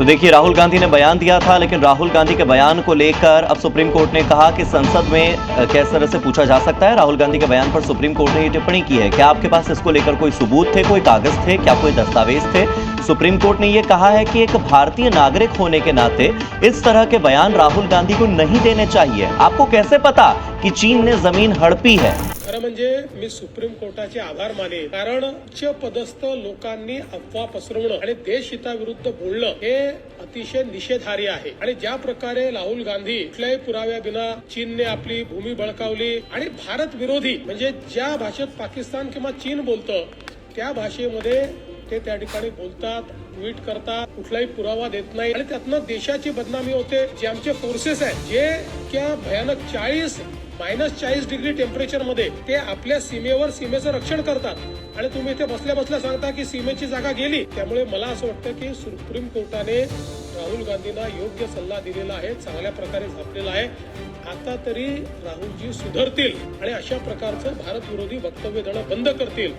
तो देखिए, राहुल गांधी ने बयान दिया था, लेकिन राहुल गांधी के बयान को लेकर अब सुप्रीम कोर्ट ने कहा कि संसद में किस तरह से पूछा जा सकता है। राहुल गांधी के बयान पर सुप्रीम कोर्ट ने ये टिप्पणी की है क्या आपके पास इसको लेकर कोई सबूत थे, कोई कागज़ थे, क्या कोई दस्तावेज़ थे? सुप्रीम कोर्ट ने यह कहा है कि एक भारतीय नागरिक होने के नाते इस तरह के बयान राहुल गांधी को नहीं देने चाहिए। आपको कैसे पता कि चीन ने ज़मीन हड़पी है? म्हणजे मी सुप्रीम कोर्टाचे आभार माने कारण उच्च पदस्थ लोकांनी अफवा पसरवणं आणि देशहिताविरुद्ध बोलणं हे अतिशय निषेधार्य आहे. आणि ज्या प्रकारे राहुल गांधी कुठल्याही पुराव्याविना चीनने आपली भूमी बळकावली आणि भारत विरोधी म्हणजे ज्या भाषेत पाकिस्तान किंवा चीन बोलतं त्या भाषेमध्ये ते त्या ठिकाणी बोलतात ट्विट करतात कुठलाही पुरावा देत नाही. आणि त्यातनं देशाची बदनामी होते. जे आमचे फोर्सेस आहेत जे क्या भयानक चाळीस मायनस चाळीस डिग्री टेम्परेचरमध्ये ते आपल्या सीमेवर सीमेचं रक्षण करतात. आणि तुम्ही इथे बसल्या बसल्या सांगता की सीमेची जागा गेली. त्यामुळे मला असं वाटतं की सुप्रीम कोर्टाने राहुल गांधींना योग्य सल्ला दिलेला आहे चांगल्या प्रकारे झापलेला आहे. आता तरी राहुलजी सुधरतील आणि अशा प्रकारचं भारत विरोधी वक्तव्य देणं बंद करतील.